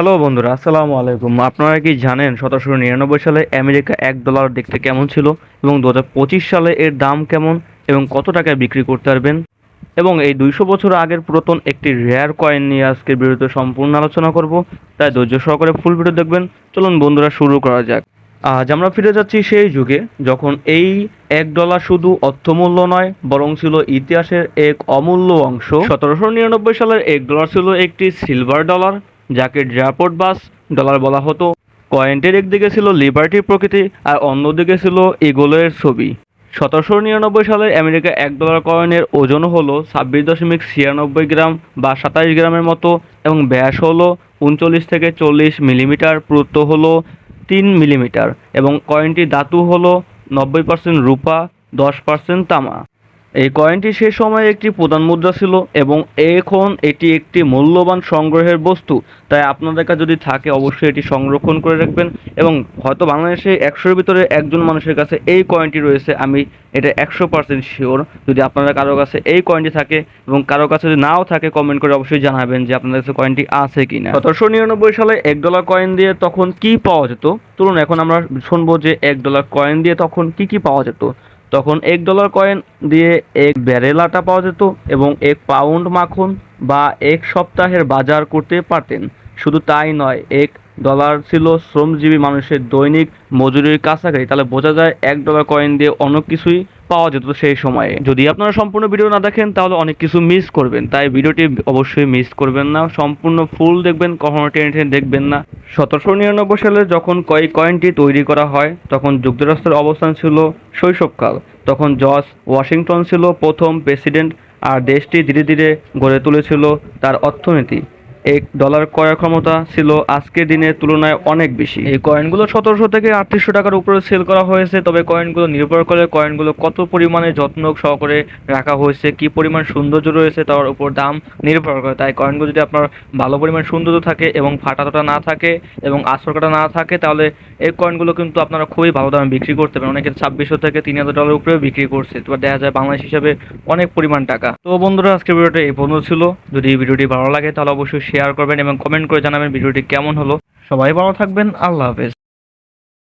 Hello বন্ধুরা, আসসালামু আলাইকুম। আপনারা কি জানেন সতেরোশো নিরানব্বই সালে আমেরিকা এক ডলার দেখতে কেমন ছিল এবং দু হাজার পঁচিশ সালে এর দাম কেমন এবং কত টাকায় বিক্রি করতে পারবেন? এবং এই দুইশো বছর আগের পুরাতন একটি রেয়ার কয়েন নিয়ে আজকের ভিডিওতে সম্পূর্ণ আলোচনা করব। তাই ধৈর্য সহকারে ফুল ভিডিও দেখবেন। চলুন বন্ধুরা, শুরু করা যাক। আজ আমরা ফিরে যাচ্ছি সেই যুগে যখন এই এক ডলার শুধু অর্থমূল্য নয়, বরং ছিল ইতিহাসের এক অমূল্য অংশ। সতেরোশো নিরানব্বই সালের এক ডলার ছিল একটি সিলভার ডলার যাকে ড্রাপোর্ট বাস ডলার বলা হতো। কয়েনটির একদিকে ছিল লিবার্টির প্রকৃতি আর অন্যদিকে ছিল ইগোলের ছবি। সতেরোশো নিরানব্বই সালে আমেরিকা এক ডলার কয়েনের ওজন হলো ছাব্বিশ দশমিক ছিয়ানব্বই গ্রাম বা সাতাইশ গ্রামের মতো এবং ব্যাস হলো উনচল্লিশ থেকে চল্লিশ মিলিমিটার, পুরুত্ব হলো তিন মিলিমিটার এবং কয়েনটি ধাতু হলো নব্বই পার্সেন্ট রূপা, দশ পার্সেন্ট তামা। এই কয়েনটি সে সময় একটি প্রধান মুদ্রা ছিল এবং এখন এটি একটি মূল্যবান সংগ্রহের বস্তু। তাই আপনাদের কাছে যদি থাকে, অবশ্যই এটি সংরক্ষণ করে রাখবেন এবং হয়তো বাংলাদেশে একশোর ভিতরে একজন মানুষের কাছে এই কয়েনটি রয়েছে, আমি এটা একশো পার্সেন্ট শিওর যদি আপনারা কারও কাছে এই কয়েনটি থাকে এবং কারও কাছে যদি নাও থাকে কমেন্ট করে অবশ্যই জানাবেন যে আপনাদের কাছে কয়েনটি আছে কি না সতেরোশো নিরানব্বই সালে এক ডলার কয়েন দিয়ে তখন কি পাওয়া যেত? চলুন এখন আমরা শুনব যে এক ডলার কয়েন দিয়ে তখন কি কি পাওয়া যেত। তখন এক ডলার কয়েন দিয়ে এক ব্যারেল আটা পাওয়া যেত এবং এক পাউন্ড মাখন বা এক সপ্তাহের বাজার করতে পারতেন। শুধু তাই নয়, এক ডলার ছিল শ্রমজীবী মানুষের দৈনিক মজুরির কাছাকাছি। তাহলে বোঝা যায় এক ডলার কয়েন দিয়ে অনেক কিছুই পাওয়া যেত সেই সময়ে। যদি আপনারা সম্পূর্ণ ভিডিও না দেখেন, তাহলে অনেক কিছু মিস করবেন। তাই ভিডিওটি অবশ্যই মিস করবেন না। সম্পূর্ণ ফুল দেখবেন, কখনো টেনে টেনে দেখবেন না। সতেরোশো নিরানব্বই সালে যখন কয় কয়েনটি তৈরি করা হয়, তখন যুক্তরাষ্ট্রের অবস্থান ছিল শৈশবকাল। তখন জর্জ ওয়াশিংটন ছিল প্রথম প্রেসিডেন্ট, আর দেশটি ধীরে ধীরে গড়ে তুলেছিল তার অর্থনীতি। এক ডলার ক্রয় ক্ষমতা ছিল আজকের দিনের তুলনায় অনেক বেশি। এই কয়েনগুলো সতেরোশো থেকে আটত্রিশশো টাকার উপরে সেল করা হয়েছে, তবে কয়েনগুলো নির্ভর করে কয়েনগুলো কত পরিমাণে যত্ন সহকারে রাখা হয়েছে, কি পরিমাণ সৌন্দর্য রয়েছে তার উপর দাম নির্ভর করে। তাই কয়েনগুলো যদি আপনার ভালো পরিমাণ সৌন্দর্য থাকে এবং ফাটাটোটা না থাকে এবং আসরকাটা না থাকে, তাহলে এই কয়েনগুলো কিন্তু আপনারা খুবই ভালো দামে বিক্রি করতে পারেন। অনেকে ছাব্বিশশো থেকে তিন হাজার ডলার উপরেও বিক্রি করছে, তো দেখা যায় বাংলাদেশ হিসাবে অনেক পরিমাণ টাকা। তো বন্ধুরা, আজকের ভিডিওটা এই পর্যন্ত ছিল। যদি ভিডিওটি ভালো লাগে, তাহলে অবশ্যই শেয়ার করবেন এবং কমেন্ট করে জানাবেন ভিডিওটি কেমন হলো। সবাই ভালো থাকবেন আল্লাহ হাফেজ।